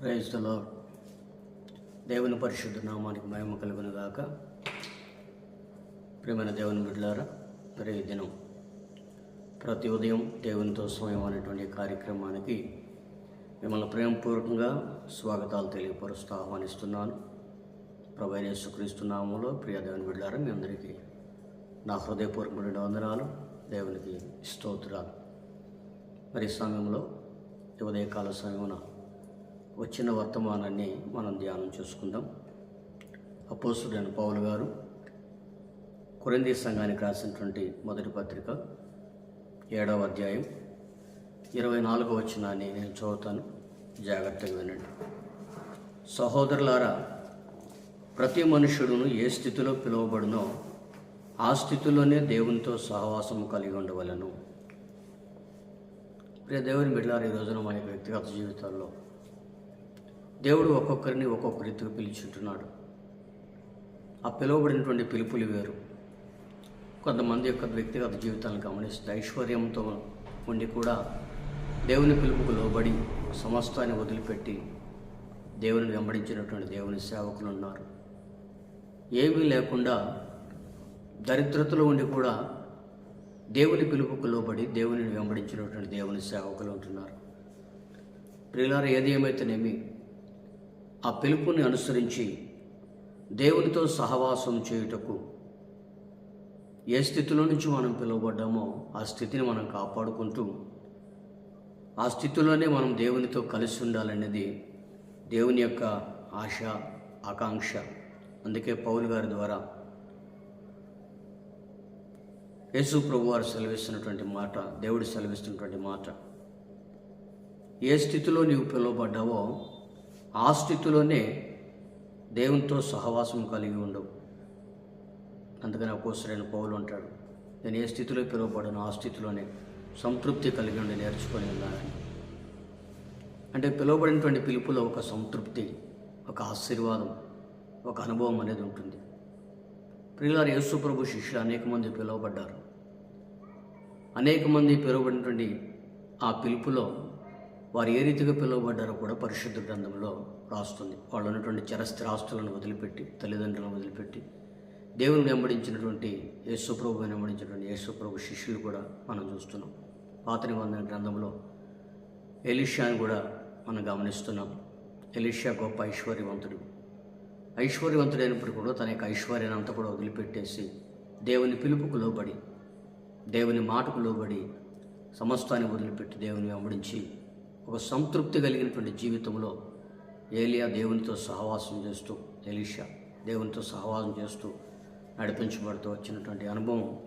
క్రైస్తలో దేవుని పరిశుద్ధ నామానికి మహిమ కలుగును గాక. ప్రేమైన దేవుని బిడ్డలారా మరి ఈ దినం. ప్రతి ఉదయం దేవునితో సమయం అనేటువంటి కార్యక్రమానికి మిమ్మల్ని ప్రేమపూర్వకంగా స్వాగతాలు తెలియపరుస్తూ ఆహ్వానిస్తున్నాను. ప్రభు యేసుక్రీస్తు నామంలో ప్రియ దేవుని బిడ్డలారా మీ అందరికీ నా హృదయపూర్వకమైన వందనాలు దేవునికి స్తోత్రాలు. మరి సమయంలో ఉదయకాల సమయమున వచ్చిన వర్తమానాన్ని మనం ధ్యానం చేసుకుందాం. అపోసుడైన పౌలు గారు కురంది సంఘానికి రాసినటువంటి మొదటి పత్రిక ఏడవ అధ్యాయం ఇరవై నాలుగో వచ్చినాన్ని నేను చదువుతాను. జాగ్రత్తగా వినండి. సహోదరులారా ప్రతి మనుషుడును ఏ స్థితిలో పిలువబడినో ఆ స్థితిలోనే దేవునితో సహవాసము కలిగి ఉండవలను. ప్రియ దేవుని బిడ్డలారు ఈ రోజున మన యొక్క వ్యక్తిగత జీవితాల్లో దేవుడు ఒక్కొక్కరిని ఒక్కొక్క రీతిగా పిలుచుంటున్నాడు. ఆ పిలువబడినటువంటి పిలుపులు వేరు. కొంతమంది యొక్క వ్యక్తిగత జీవితాలను గమనిస్తే ఐశ్వర్యంతో ఉండి కూడా దేవుని పిలుపుకు లోబడి సమస్తాన్ని వదిలిపెట్టి దేవుని వెంబడించినటువంటి దేవుని సేవకులు ఉన్నారు. ఏమీ లేకుండా దరిద్రతలో ఉండి కూడా దేవుని పిలుపుకు లోబడి దేవుని వెంబడించినటువంటి దేవుని సేవకులు ఉంటున్నారు. ప్రియులారు ఏది ఏమైతేనేమి ఆ పిలుపుని అనుసరించి దేవునితో సహవాసం చేయుటకు ఏ స్థితిలో నుంచి మనం పిలువబడ్డామో ఆ స్థితిని మనం కాపాడుకుంటూ ఆ స్థితిలోనే మనం దేవునితో కలిసి ఉండాలనేది దేవుని యొక్క ఆశ ఆకాంక్ష. అందుకే పౌలు గారి ద్వారా యేసు ప్రభు వారు సెలవిస్తున్నటువంటి మాట దేవుడు సెలవిస్తున్నటువంటి మాట. ఏ స్థితిలో నీవు పిలువబడ్డావో ఆ స్థితిలోనే దేవునితో సహవాసం కలిగి ఉండవు. అందుకని అపోసరైన పౌలు అంటాడు నేను ఏ స్థితిలో పిలువబడను? ఆ స్థితిలోనే సంతృప్తి కలిగి ఉండి నేర్చుకొని ఉన్నానని. అంటే పిలువబడినటువంటి పిలుపులో ఒక సంతృప్తి ఒక ఆశీర్వాదం ఒక అనుభవం అనేది ఉంటుంది. ప్రియులారు యేసు ప్రభు శిష్యులు అనేక మంది పిలువబడ్డారు. అనేక మంది పిలువబడినటువంటి ఆ పిలుపులో వారు ఏ రీతిగా పిలువబడ్డారో కూడా పరిశుద్ధ గ్రంథంలో రాస్తుంది. వాళ్ళు ఉన్నటువంటి చరస్థిరాస్తులను వదిలిపెట్టి తల్లిదండ్రులను వదిలిపెట్టి దేవుని వెంబడించినటువంటి యేసుప్రభు వెంబడించినటువంటి యేసుప్రభు శిష్యులు కూడా మనం చూస్తున్నాం. పాత నిబంధన గ్రంథంలో ఎలిషాని కూడా మనం గమనిస్తున్నాం. ఎలిషా గొప్ప ఐశ్వర్యవంతుడు. ఐశ్వర్యవంతుడైనప్పుడు కూడా తన యొక్క ఐశ్వర్యాన్ని అంతా కూడా వదిలిపెట్టేసి దేవుని పిలుపుకు లోబడి దేవుని మాటకు లోబడి సమస్తాన్ని వదిలిపెట్టి దేవుని వెంబడించి ఒక సంతృప్తి కలిగినటువంటి జీవితంలో ఏలియా దేవునితో సహవాసం చేస్తూ ఎలీషా దేవునితో సహవాసం చేస్తూ నడిపించబడుతూ వచ్చినటువంటి అనుభవం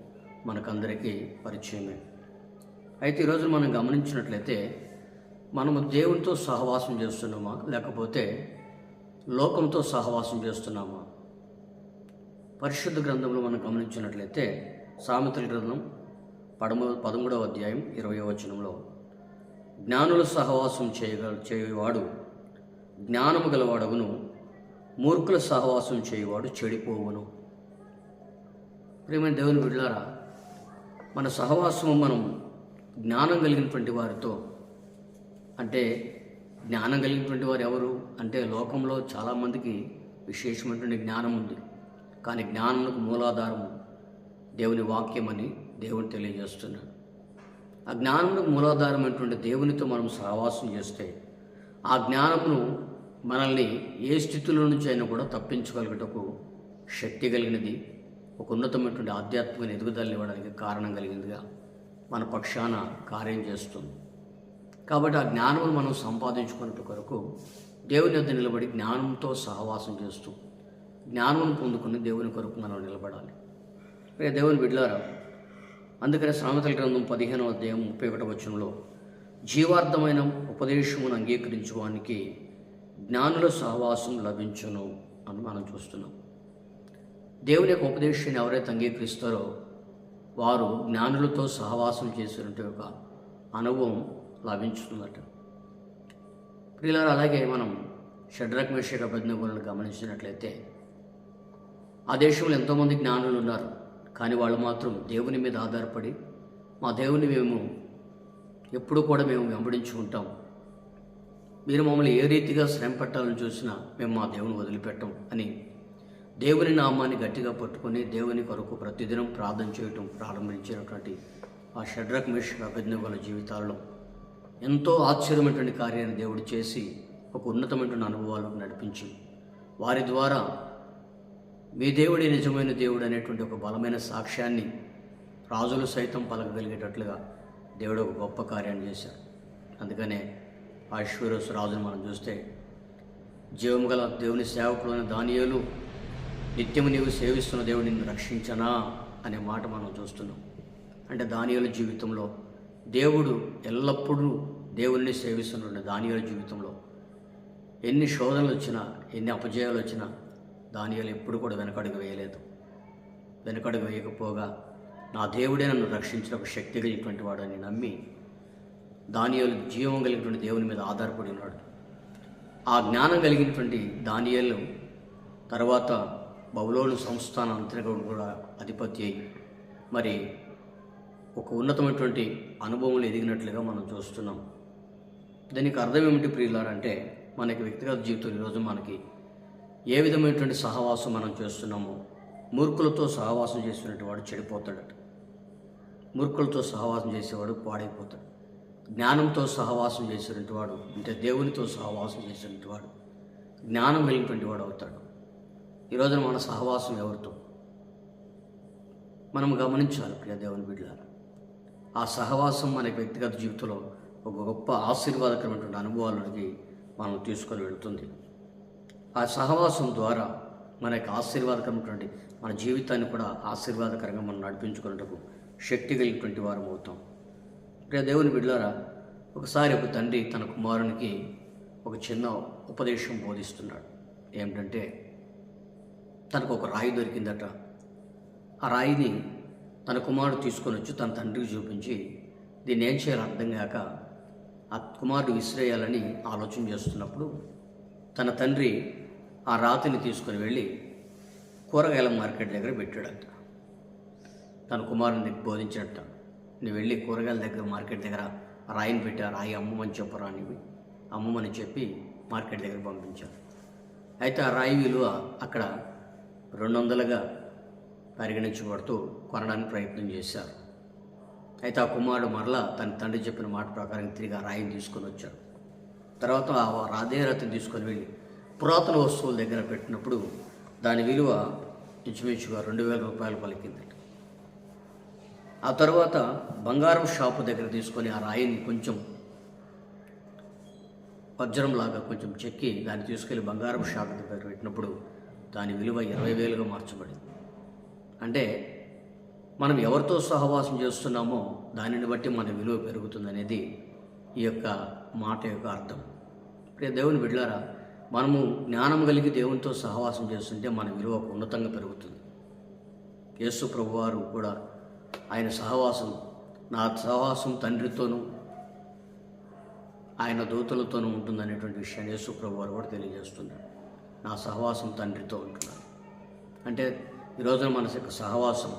మనకందరికీ పరిచయమే. అయితే ఈరోజు మనం గమనించినట్లయితే మనము దేవునితో సహవాసం చేస్తున్నామా లేకపోతే లోకంతో సహవాసం చేస్తున్నామా? పరిశుద్ధ గ్రంథంలో మనం గమనించినట్లయితే సామెతల గ్రంథం పడమ పదమూడవ అధ్యాయం ఇరవై వచనంలో జ్ఞానుల సహవాసం చేయగల చేయవాడు జ్ఞానము గలవాడవును మూర్ఖుల సహవాసం చేయవాడు చెడిపోవును. ప్రేమైన దేవుని బిడ్డారా మన సహవాసము మనం జ్ఞానం కలిగినటువంటి వారితో అంటే జ్ఞానం కలిగినటువంటి వారు ఎవరు? అంటే లోకంలో చాలామందికి విశేషమైనటువంటి జ్ఞానం ఉంది. కానీ జ్ఞానములకు మూలాధారము దేవుని వాక్యమని దేవుని తెలియజేస్తున్నాడు. ఆ జ్ఞానములకు మూలాధారమైనటువంటి దేవునితో మనం సహవాసం చేస్తే ఆ జ్ఞానమును మనల్ని ఏ స్థితిలో నుంచి అయినా కూడా తప్పించగలిగటకు శక్తి కలిగినది ఒక ఉన్నతమైనటువంటి ఆధ్యాత్మిక ఎదుగుదలని ఇవ్వడానికి కారణం కలిగినదిగా మన పక్షాన కార్యం చేస్తుంది. కాబట్టి ఆ జ్ఞానమును మనం సంపాదించుకున్నట్టు కొరకు దేవుని వద్ద నిలబడి జ్ఞానంతో సహవాసం చేస్తూ జ్ఞానం పొందుకుని దేవుని కొరకు మనం నిలబడాలి. రే దేవుని బిడ్లారా అందుకనే సామెతల గ్రంథం పదిహేనవ అధ్యాయం ముప్పై ఒకటవ వచనంలో జీవార్థమైన ఉపదేశమును అంగీకరించడానికి జ్ఞానుల సహవాసం లభించును అని మనం చూస్తున్నాం. దేవుని యొక్క ఉపదేశాన్ని ఎవరైతే అంగీకరిస్తారో వారు జ్ఞానులతో సహవాసం చేసినటువంటి ఒక అనుభవం లభించుతుందట. ప్రియులారు అలాగే మనం షడ్రక్ మేషక గమనించినట్లయితే ఆ దేశంలో ఎంతోమంది జ్ఞానులు ఉన్నారు. కానీ వాళ్ళు మాత్రం దేవుని మీద ఆధారపడి మా దేవుని మేము ఎప్పుడు కూడా మేము వెంబడించుకుంటాం మీరు మమ్మల్ని ఏ రీతిగా శ్రమ పెట్టాలని చూసినా మేము మా దేవుని వదిలిపెట్టం అని దేవుని నామాన్ని గట్టిగా పట్టుకొని దేవుని కొరకు ప్రతిదినం ప్రార్థన చేయటం ప్రారంభించినటువంటి ఆ షడ్రక్ మిష్ అభిజ్ఞల జీవితాల్లో ఎంతో ఆశ్చర్యమైనటువంటి కార్యాన్ని దేవుడు చేసి ఒక ఉన్నతమైనటువంటి అనుభవాలు నడిపించి వారి ద్వారా మీ దేవుడి నిజమైన దేవుడు అనేటువంటి ఒక బలమైన సాక్ష్యాన్ని రాజులు సైతం పలకగలిగేటట్లుగా దేవుడు ఒక గొప్ప కార్యాన్ని చేశారు అందుకనే ఐశ్వర్యస్ రాజును మనం చూస్తే జీవం గల దేవుని సేవకులైన దానియాలు నిత్యము నీవు సేవిస్తున్న దేవుడు నిన్ను రక్షించనా? అనే మాట మనం చూస్తున్నాం. అంటే దానియాల జీవితంలో దేవుడు ఎల్లప్పుడూ దేవుణ్ణి సేవిస్తున్న దానియాల జీవితంలో ఎన్ని శోధనలు వచ్చినా ఎన్ని అపజయాలు వచ్చినా దానియాలు ఎప్పుడు కూడా వెనకడుగు వేయలేదు. వెనకడుగు వేయకపోగా నా దేవుడే నన్ను రక్షించిన ఒక శక్తి కలిగినటువంటి వాడని నమ్మి దానియాలు జీవం కలిగినటువంటి దేవుని మీద ఆధారపడి ఉన్నాడు. ఆ జ్ఞానం కలిగినటువంటి దానియాలు తర్వాత బహులోని సంస్థాన అంతర్గతం కూడా అధిపతి అయి మరి ఒక ఉన్నతమైనటువంటి అనుభవంలో ఎదిగినట్లుగా మనం చూస్తున్నాం. దీనికి అర్థం ఏమిటి ప్రియులారంటే మనకి వ్యక్తిగత జీవితం ఈరోజు మనకి ఏ విధమైనటువంటి సహవాసం మనం చేస్తున్నామో మూర్ఖులతో సహవాసం చేసినటువంటి వాడు చెడిపోతాడట. మూర్ఖులతో సహవాసం చేసేవాడు పాడైపోతాడు. జ్ఞానంతో సహవాసం చేసినటువంటి వాడు అంటే దేవునితో సహవాసం చేసినటువంటి వాడు జ్ఞానం కలిగినటువంటి వాడు అవుతాడు. ఈరోజున మన సహవాసం ఎవరితో? మనం గమనించాలి ప్రియ దేవుని బిడ్డలారా. ఆ సహవాసం మన వ్యక్తిగత జీవితంలో ఒక గొప్ప ఆశీర్వాదకరమైనటువంటి అనుభవాలకి మనం తీసుకొని వెళుతుంది. ఆ సహవాసం ద్వారా మనకి ఆశీర్వాదకరమైనటువంటి మన జీవితాన్ని కూడా ఆశీర్వాదకరంగా మనం నడిపించుకున్నట్టుకు శక్తి కలిగినటువంటి వారం అవుతాం. ప్రియ దేవుని బిడ్డారా ఒకసారి ఒక తండ్రి తన కుమారునికి ఒక చిన్న ఉపదేశం బోధిస్తున్నాడు. ఏమిటంటే తనకు ఒక రాయి దొరికిందట. ఆ రాయిని తన కుమారుడు తీసుకొని వచ్చి తన తండ్రికి చూపించి దీన్ని ఏం చేయాలో అర్థం కాక ఆ కుమారుడు విసిరేయాలని ఆలోచన చేస్తున్నప్పుడు తన తండ్రి ఆ రాతిని తీసుకొని వెళ్ళి కూరగాయల మార్కెట్ దగ్గర పెట్టాడంట. తన కుమారుని బోధించినట్ట. నువ్వు వెళ్ళి కూరగాయల దగ్గర మార్కెట్ దగ్గర రాయిని పెట్టి రాయి అమ్మమని చెప్పరా అని అమ్మమని చెప్పి మార్కెట్ దగ్గర పంపించారు అయితే ఆ రాయి విలువ అక్కడ రెండు వందలుగా పరిగణించబడుతూ కొనడానికి ప్రయత్నం చేశారు. అయితే ఆ కుమారుడు మరలా తన తండ్రి చెప్పిన మాట ప్రకారం తిరిగి ఆ రాయిని తీసుకొని వచ్చాడు. తర్వాత ఆ రాధే రథం తీసుకొని వెళ్ళి పురాతన వస్తువుల దగ్గర పెట్టినప్పుడు దాని విలువ ఇంచుమించుగా రెండు వేల రూపాయలు పలికిందట. ఆ తర్వాత బంగారం షాపు దగ్గర తీసుకొని ఆ రాయిని కొంచెం వజ్రంలాగా కొంచెం చెక్కి దాన్ని తీసుకెళ్ళి బంగారం షాపు దగ్గర పెట్టినప్పుడు దాని విలువ ఇరవై వేలుగా మార్చబడింది. అంటే మనం ఎవరితో సహవాసం చేస్తున్నామో దానిని బట్టి మన విలువ పెరుగుతుందనేది ఈ యొక్క మాట యొక్క అర్థం. ప్రియ దేవుని బిడ్డారా మనము జ్ఞానం కలిగి దేవునితో సహవాసం చేస్తుంటే మన విలువ ఉన్నతంగా పెరుగుతుంది. యేసు ప్రభువారు కూడా ఆయన సహవాసం నా సహవాసం తండ్రితోనూ ఆయన దూతలతోనూ ఉంటుందనేటువంటి విషయాన్ని యేసు ప్రభువారు కూడా తెలియజేస్తున్నారు. నా సహవాసం తండ్రితో ఉంటున్నాను. అంటే ఈ రోజున మన యొక్క సహవాసం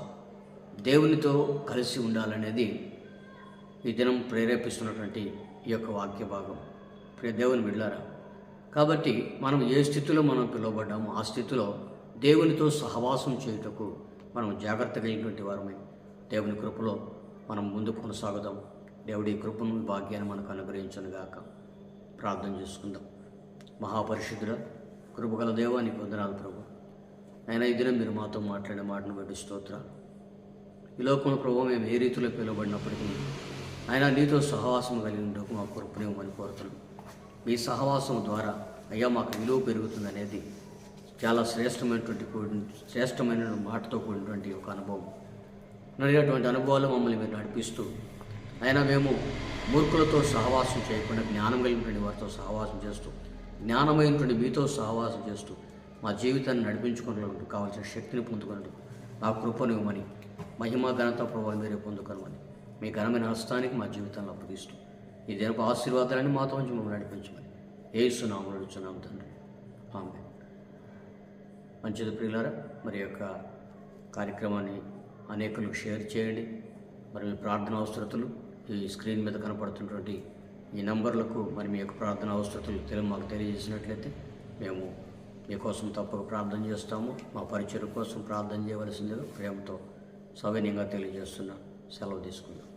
దేవునితో కలిసి ఉండాలనేది ఈ దినం ప్రేరేపిస్తున్నటువంటి ఈ యొక్క వాక్య భాగం ప్రియ దేవుని బిడ్డారా కాబట్టి మనం ఏ స్థితిలో మనం పిలువబడ్డామో ఆ స్థితిలో దేవునితో సహవాసం చేయుటకు మనం జాగ్రత్త కలిగినటువంటి వారమే దేవుని కృపలో మనం ముందు కొనసాగుదాం. దేవుడి కృపను భాగ్యాన్ని మనకు అనుగ్రహించను గాక ప్రార్థన చేసుకుందాం. మహాపరిశుద్ధుల కృపగల దేవానికి నీకు వందనాలు ప్రభు. అయినా ఈ దినం మీరు మాతో మాట్లాడే మాటను బట్టి స్తోత్రాలు. ఈ లోకంలో ప్రభు మేము ఏ రీతిలో పిలువబడినప్పటికీ ఆయన నీతో సహవాసం కలిగి మా కృపనివ్వమని కోరుతున్నాం. మీ సహవాసం ద్వారా అయ్యా మాకు విలువ పెరుగుతుంది అనేది చాలా శ్రేష్టమైనటువంటి కూడి శ్రేష్టమైన మాటతో కూడినటువంటి ఒక అనుభవం. నడినటువంటి అనుభవాలు మమ్మల్ని మీరు నడిపిస్తూ అయినా మేము మూర్ఖులతో సహవాసం చేయకుండా జ్ఞానం కలిగినటువంటి వారితో సహవాసం చేస్తూ జ్ఞానమైనటువంటి మీతో సహవాసం చేస్తూ మా జీవితాన్ని నడిపించుకున్నట్టు కావాల్సిన శక్తిని పొందుకున్నట్టు నా కృపనివ్వమని మహిమ ఘనత ప్రభావం మీరే పొందుకోనమని మీ ఘనమైన హస్తానికి మా జీవితాన్ని అప్పగిస్తూ ఈ దినపు ఆశీర్వాదాలని మాతో నుంచి మమ్మల్ని నడిపించమని. ఏసునామం నడుచున్నాం తండ్రి. ఆమె మంచిది ప్రియులారా మరి యొక్క కార్యక్రమాన్ని అనేకులకు షేర్ చేయండి. మరి మీ ప్రార్థన అవసరతలు ఈ స్క్రీన్ మీద కనపడుతున్నటువంటి ఈ నంబర్లకు మరి మీ యొక్క ప్రార్థన అవసరతలు తెలియ మాకు తెలియజేసినట్లయితే మేము మీకోసం తప్పక ప్రార్థన చేస్తాము. మా పరిచయం కోసం ప్రార్థన చేయవలసిందిగా ప్రేమతో సవినయంగా తెలియజేస్తున్నాం సెలవు తీసుకుందాం.